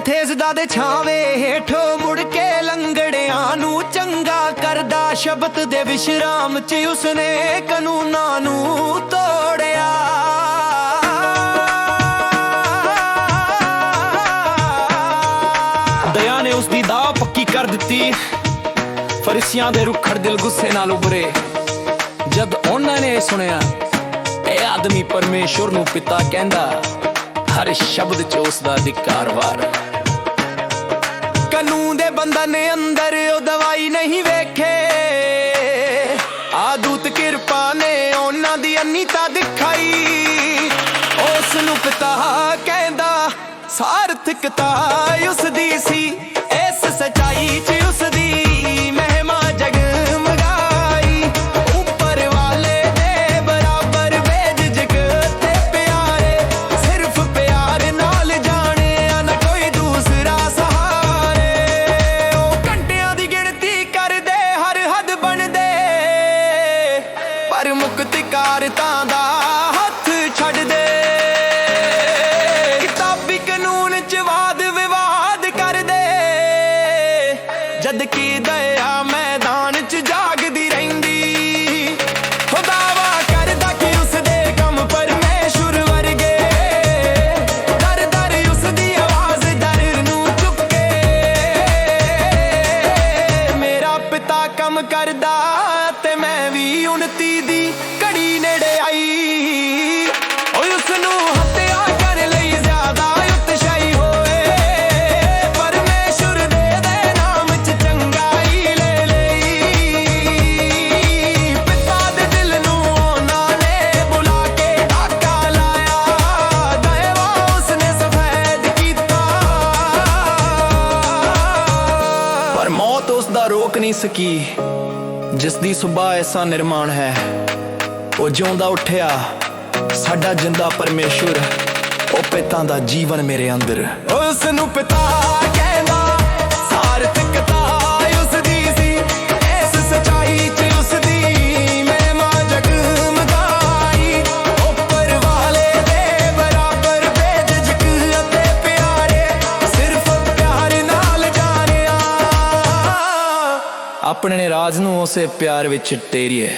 ਥੇਸਦਾ ਦੇ ਛਾਵੇਂ ਹੇਠੋਂ ਮੁੜ ਕੇ ਲੰਗੜਿਆਂ ਨੂੰ ਚੰਗਾ ਕਰਦਾ ਸ਼ਬਦ ਦੇ ਵਿਸ਼ਰਾਮ 'ਚ ਉਸਨੇ ਕਾਨੂੰਨਾਂ ਨੂੰ ਤੋੜਿਆ। ਦਇਆ ਨੇ ਉਸ ਦੀ ਦਾਅ ਪੱਕੀ ਕਰ ਦਿੱਤੀ। ਫਰਿਸ਼ਤਿਆਂ ਦੇ ਰੁੱਖੜ ਦਿਲ ਗੁੱਸੇ ਨਾਲ ਉਭਰੇ। ਜਦ ਉਹਨਾਂ ਨੇ ਸੁਣਿਆ, ਇਹ ਆਦਮੀ ਪਰਮੇਸ਼ੁਰ ਨੂੰ ਪਿਤਾ ਕਹਿੰਦਾ ਹਰ ਸ਼ਬਦ ਚ ਉਸ ਦਾ ਅਧਿਕਾਰਵਾਰ ਕਾਨੂੰਨ ਦੇ ਬੰਧਨ ਅੰਦਰ ਉਹ ਦਵਾਈ ਨਹੀਂ ਵੇਖੇ। ਆਦੂਤ ਕਿਰਪਾ ਨੇ ਉਹਨਾਂ ਦੀ ਅੰਨੀਤਾ ਦਿਖਾਈ। ਉਸ ਨੂੰ ਪਿਤਾ ਕਹਿੰਦਾ, ਸਾਰਥਕਤਾ ਉਸ ਦੀ ਸੀ, ਇਸ ਸਚਾਈ ਚ ਉਸ ਦੀ ਪਰ ਦਾ ਹੱਥ ਛੱਡਦੇ ਕਿਤਾਬੀ ਕਾਨੂੰਨ ਚ ਵਾਦ ਵਿਵਾਦ ਕਰਦੇ ਜਦ ਕੀ ਦਇਆ ਮੈਦਾਨ ਚ ਜਾਗਦੀ ਰਹਿੰਦੀ। ਖੁਦਾਵਾ ਕਰਦਾ ਕਿ ਉਸ ਦੇ ਕੰਮ ਪਰਮੇਸ਼ੁਰ ਵਰਗੇ। ਦਰ ਦਰ ਉਸ ਦੀ ਆਵਾਜ਼ ਦਰ ਨੂੰ ਚੁੱਕੇ। ਮੇਰਾ ਪਿਤਾ ਕੰਮ ਕਰਦਾ ਤੇ ਮੈਂ ਵੀ ਉਨਤੀ ਮੌਤ ਰੋਕ ਨਹੀਂ ਸਕੀ। ਜਿਸ ਦੀ ਸੁਭਾ ਐਸਾ ਨਿਰਮਾਣ ਹੈ, ਉਹ ਜਿਉਂਦਾ ਉੱਠਿਆ। ਸਾਡਾ ਜਿੰਦਾ ਪਰਮੇਸ਼ੁਰ, ਉਹ ਪਿਤਾ ਦਾ ਜੀਵਨ ਮੇਰੇ ਅੰਦਰ। ਉਸ ਨੂੰ ਪਿਤਾ ਕਹਿੰਦਾ ਆਪਣੇ ਰਾਜ ਨੂੰ ਉਸੇ ਪਿਆਰ ਵਿੱਚ ਟੇਰੀਏ।